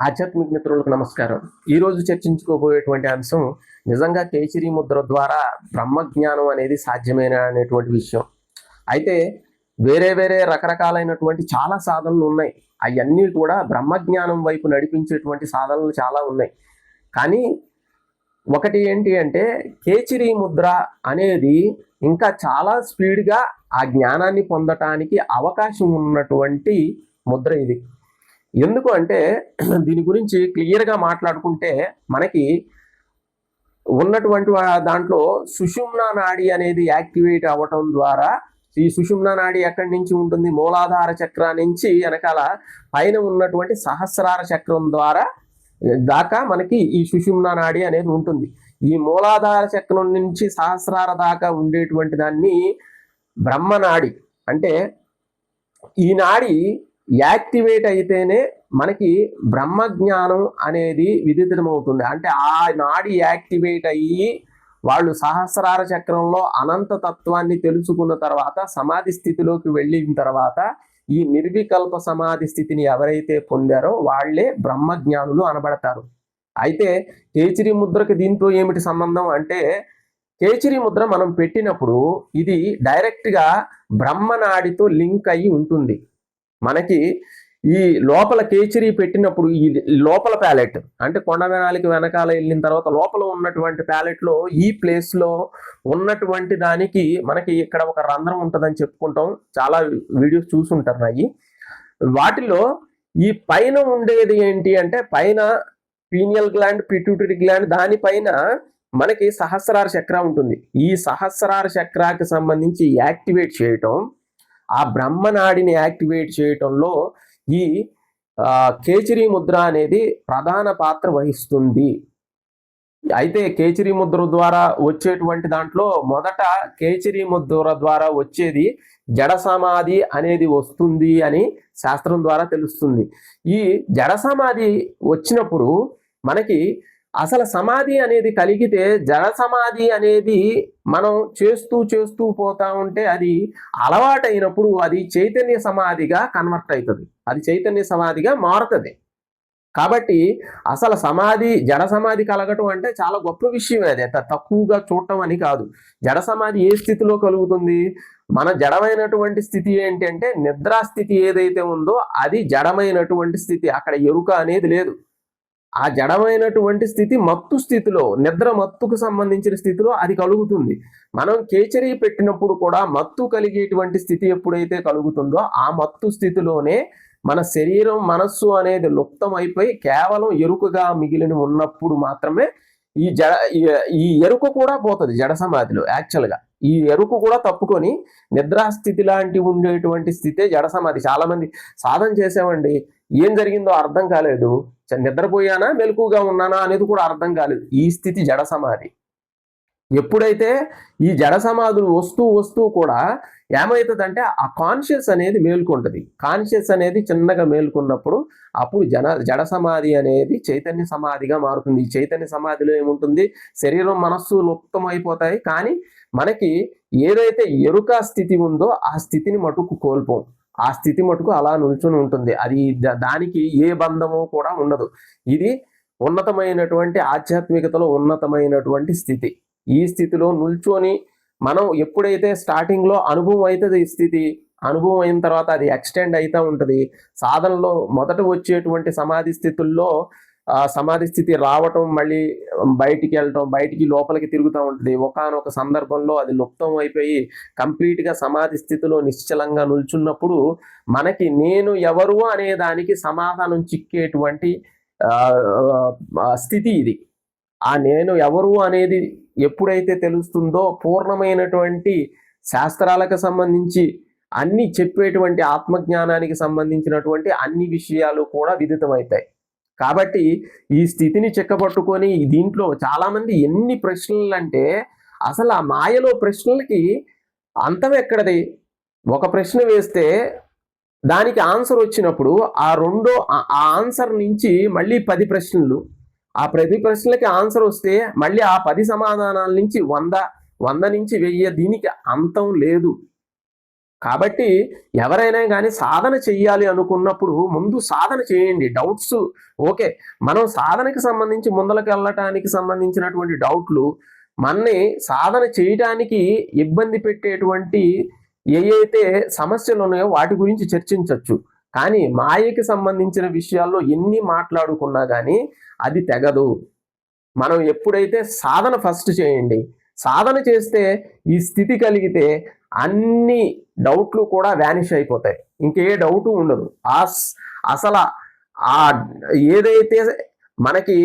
ఆధ్యాత్మిక మిత్రులకు నమస్కారం. ఈరోజు చర్చించుకోబోయేటువంటి అంశం నిజంగా కేసరి ముద్ర ద్వారా బ్రహ్మజ్ఞానం అనేది సాధ్యమైన అనేటువంటి విషయం. అయితే వేరే వేరే రకరకాలైనటువంటి చాలా సాధనలు ఉన్నాయి. అవన్నీ కూడా బ్రహ్మజ్ఞానం వైపు నడిపించేటువంటి సాధనలు చాలా ఉన్నాయి. కానీ ఒకటి ఏంటి అంటే కేచిరి ముద్ర అనేది ఇంకా చాలా స్పీడ్గా ఆ జ్ఞానాన్ని పొందటానికి అవకాశం ఉన్నటువంటి ముద్ర ఇది. ఎందుకు అంటే దీని గురించి క్లియర్గా మాట్లాడుకుంటే మనకి ఉన్నటువంటి దాంట్లో సుషుమ్నా నాడి అనేది యాక్టివేట్ అవ్వటం ద్వారా ఈ సుషుమ్నా నాడి ఎక్కడి నుంచి ఉంటుంది? మూలాధార చక్ర నుంచి వెనకాల పైన ఉన్నటువంటి సహస్రార చక్రం ద్వారా దాకా మనకి ఈ సుషుమ్నా నాడి అనేది ఉంటుంది. ఈ మూలాధార చక్రం నుంచి సహస్రార దాకా ఉండేటువంటి దాన్ని బ్రహ్మనాడి అంటే ఈ నాడి యాక్టివేట్ అయితేనే మనకి బ్రహ్మజ్ఞానం అనేది విదితమవుతుంది. అంటే ఆ నాడి యాక్టివేట్ అయ్యి వాళ్ళు సహస్రార చక్రంలో అనంత తత్వాన్ని తెలుసుకున్న తర్వాత సమాధి స్థితిలోకి వెళ్ళిన తర్వాత ఈ నిర్వికల్ప సమాధి స్థితిని ఎవరైతే పొందారో వాళ్ళే బ్రహ్మజ్ఞానులు అనబడతారు. అయితే కేచిరి ముద్రకి దీంతో ఏమిటి సంబంధం అంటే కేచిరి ముద్ర మనం పెట్టినప్పుడు ఇది డైరెక్ట్గా బ్రహ్మనాడితో లింక్ అయి ఉంటుంది. మనకి ఈ లోపల కేచరీ పెట్టినప్పుడు ఈ లోపల ప్యాలెట్ అంటే కొండ వెనాలికి వెనకాల వెళ్ళిన తర్వాత లోపల ఉన్నటువంటి ప్యాలెట్లో ఈ ప్లేస్లో ఉన్నటువంటి దానికి మనకి ఇక్కడ ఒక రంధ్రం ఉంటుందని చెప్పుకుంటాం. చాలా వీడియోస్ చూసుంటారు నాయి. వాటిలో ఈ పైన ఉండేది ఏంటి అంటే పైన పీనియల్ గ్లాండ్ పిట్యూటరీ గ్లాండ్ దానిపైన మనకి సహస్రార చక్ర ఉంటుంది. ఈ సహస్రార చక్రాకి సంబంధించి యాక్టివేట్ చేయటం ఆ బ్రహ్మనాడిని యాక్టివేట్ చేయటంలో ఈ ఆ, కేచరి ముద్ర అనేది ప్రధాన పాత్ర వహిస్తుంది. అయితే కేచరి ముద్ర ద్వారా వచ్చేటువంటి దాంట్లో మొదట కేచరి ముద్ర ద్వారా వచ్చేది జడ సమాధి అనేది వస్తుంది అని శాస్త్రం ద్వారా తెలుస్తుంది. ఈ జడ సమాధి వచ్చినప్పుడు మనకి అసలు సమాధి అనేది కలిగితే జడ సమాధి అనేది మనం చేస్తూ చేస్తూ పోతా ఉంటే అది అలవాటైనప్పుడు అది చైతన్య సమాధిగా కన్వర్ట్ అవుతుంది అది చైతన్య సమాధిగా మారుతుంది. కాబట్టి అసలు సమాధి జడ సమాధి కలగటం అంటే చాలా గొప్ప విషయం అది. అంత తక్కువగా చూడటం అని కాదు. జడ సమాధి ఏ స్థితిలో కలుగుతుంది? మన జడమైనటువంటి స్థితి ఏంటి అంటే నిద్రాస్థితి ఏదైతే ఉందో అది జడమైనటువంటి స్థితి. అక్కడ ఎరుక అనేది లేదు. ఆ జడమైనటువంటి స్థితి మత్తు స్థితిలో నిద్ర మత్తుకు సంబంధించిన స్థితిలో అది కలుగుతుంది. మనం కేచరీ పెట్టినప్పుడు కూడా మత్తు కలిగేటువంటి స్థితి ఎప్పుడైతే కలుగుతుందో ఆ మత్తు స్థితిలోనే మన శరీరం మనస్సు అనేది లుప్తం అయిపోయి కేవలం ఎరుకగా మిగిలిన ఉన్నప్పుడు మాత్రమే ఈ జడ ఈ- ఎరుక కూడా పోతుంది జడ సమాధిలో యాక్చువల్గా. ఈ ఎరుకు కూడా తప్పుకొని నిద్రాస్థితి లాంటి ఉండేటువంటి స్థితే జడ సమాధి. చాలామంది సాధన చేసామండి ఏం జరిగిందో అర్థం కాలేదు. నిద్రపోయానా మెలకుగా ఉన్నానా అనేది కూడా అర్థం కాలేదు. ఈ స్థితి జడ సమాధి. ఎప్పుడైతే ఈ జడ సమాధులు వస్తూ వస్తూ కూడా ఏమవుతుందంటే ఆ కాన్షియస్ అనేది మేల్కొంటుంది. కాన్షియస్ అనేది చిన్నగా మేల్కొన్నప్పుడు అప్పుడు జన జడ సమాధి అనేది చైతన్య సమాధిగా మారుతుంది. ఈ చైతన్య సమాధిలో ఏముంటుంది? శరీరం మనస్సు లుప్తం అయిపోతాయి. కానీ మనకి ఏదైతే ఎరుక స్థితి ఉందో ఆ స్థితిని మటుకు కోల్పోం. ఆ స్థితి మటుకు అలా నిల్చుని ఉంటుంది. అది దానికి ఏ బంధము కూడా ఉండదు. ఇది ఉన్నతమైనటువంటి ఆధ్యాత్మికతలో ఉన్నతమైనటువంటి స్థితి. ఈ స్థితిలో నిల్చొని మనం ఎప్పుడైతే స్టార్టింగ్లో అనుభవం అవుతుంది ఈ స్థితి అనుభవం అయిన తర్వాత అది ఎక్స్టెండ్ అవుతూ ఉంటుంది. సాధనలో మొదట వచ్చేటువంటి సమాధి స్థితుల్లో సమాధి స్థితి రావటం మళ్ళీ బయటికి వెళ్ళటం బయటికి లోపలికి తిరుగుతూ ఉంటుంది. ఒకనొక సందర్భంలో అది లుప్తం అయిపోయి కంప్లీట్గా సమాధి స్థితిలో నిశ్చలంగా నిల్చున్నప్పుడు మనకి నేను ఎవరు అనే దానికి సమాధానం చిక్కేటువంటి స్థితి ఇది. ఆ నేను ఎవరు అనేది ఎప్పుడైతే తెలుస్తుందో పూర్ణమైనటువంటి శాస్త్రాలకు సంబంధించి అన్ని చెప్పేటువంటి ఆత్మజ్ఞానానికి సంబంధించినటువంటి అన్ని విషయాలు కూడా విదితమవుతాయి. కాబట్టి ఈ స్థితిని చెక్కబట్టుకొని దీంట్లో చాలామంది ఎన్ని ప్రశ్నలు అంటే అసలు ఆ మాయలో ప్రశ్నలకి అంతం ఎక్కడది? ఒక ప్రశ్న వేస్తే దానికి ఆన్సర్ వచ్చినప్పుడు ఆ రెండో ఆ ఆన్సర్ నుంచి మళ్ళీ పది ప్రశ్నలు. ఆ ప్రతి ప్రశ్నలకి ఆన్సర్ వస్తే మళ్ళీ ఆ పది సమాధానాల నుంచి వంద వంద నుంచి వెయ్యి దీనికి అంతం లేదు. కాబట్టి ఎవరైనా కానీ సాధన చెయ్యాలి అనుకున్నప్పుడు ముందు సాధన చేయండి. Doubts okay. మనం సాధనకి సంబంధించి ముందలకు వెళ్ళటానికి సంబంధించినటువంటి డౌట్లు మనని సాధన చేయటానికి ఇబ్బంది పెట్టేటువంటి ఏ సమస్యలు ఉన్నాయో వాటి గురించి చర్చించవచ్చు కానీ మాయకి సంబంధించిన విషయాల్లో ఎన్ని మాట్లాడుకున్నా కానీ అది తెగదు. మనం ఎప్పుడైతే సాధన ఫస్ట్ చేయండి సాధన చేస్తే ఈ స్థితి కలిగితే అన్ని డౌట్లు కూడా వ్యానిష్ అయిపోతాయి. ఇంకే డౌట్ ఉండదు. ఆ అసలు ఆ ఏదైతే మనకి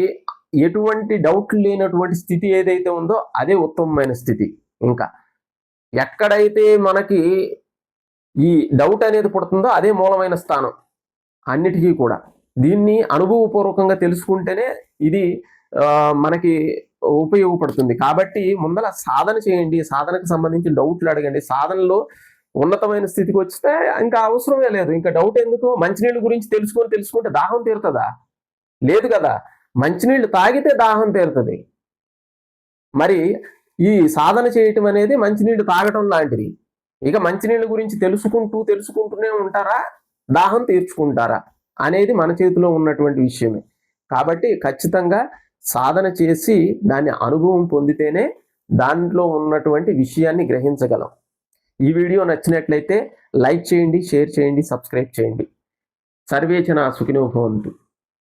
ఎటువంటి డౌట్ లేనటువంటి స్థితి ఏదైతే ఉందో అదే ఉత్తమమైన స్థితి ఇంకా. ఎక్కడైతే మనకి ఈ డౌట్ అనేది పుడుతుందో అదే మూలమైన స్థానం అన్నిటికీ కూడా. దీన్ని అనుభవపూర్వకంగా తెలుసుకుంటేనే ఇది మనకి ఉపయోగపడుతుంది. కాబట్టి ముందల సాధన చేయండి. సాధనకు సంబంధించి డౌట్లు అడగండి. సాధనలో ఉన్నతమైన స్థితికి వస్తే ఇంకా అవసరమే లేదు. ఇంకా డౌట్ ఎందుకు? మంచినీళ్ళ గురించి తెలుసుకొని తెలుసుకుంటే దాహం తీరుతుందా? లేదు కదా. మంచినీళ్ళు తాగితే దాహం తీరుతుంది. మరి ఈ సాధన చేయటం అనేది మంచినీళ్ళు తాగటం లాంటిది. ఇక మంచినీళ్ళ గురించి తెలుసుకుంటూ తెలుసుకుంటూనే ఉంటారా? దాహం తీర్చుకుంటారా? అనేది మన చేతిలో ఉన్నటువంటి విషయమే. కాబట్టి ఖచ్చితంగా సాధన చేసి దాన్ని అనుభవం పొందితేనే దాంట్లో ఉన్నటువంటి విషయాన్ని గ్రహించగలం. ఈ వీడియో నచ్చినట్లయితే లైక్ చేయండి షేర్ చేయండి సబ్స్క్రైబ్ చేయండి. సర్వేచన సుఖినోభవంతు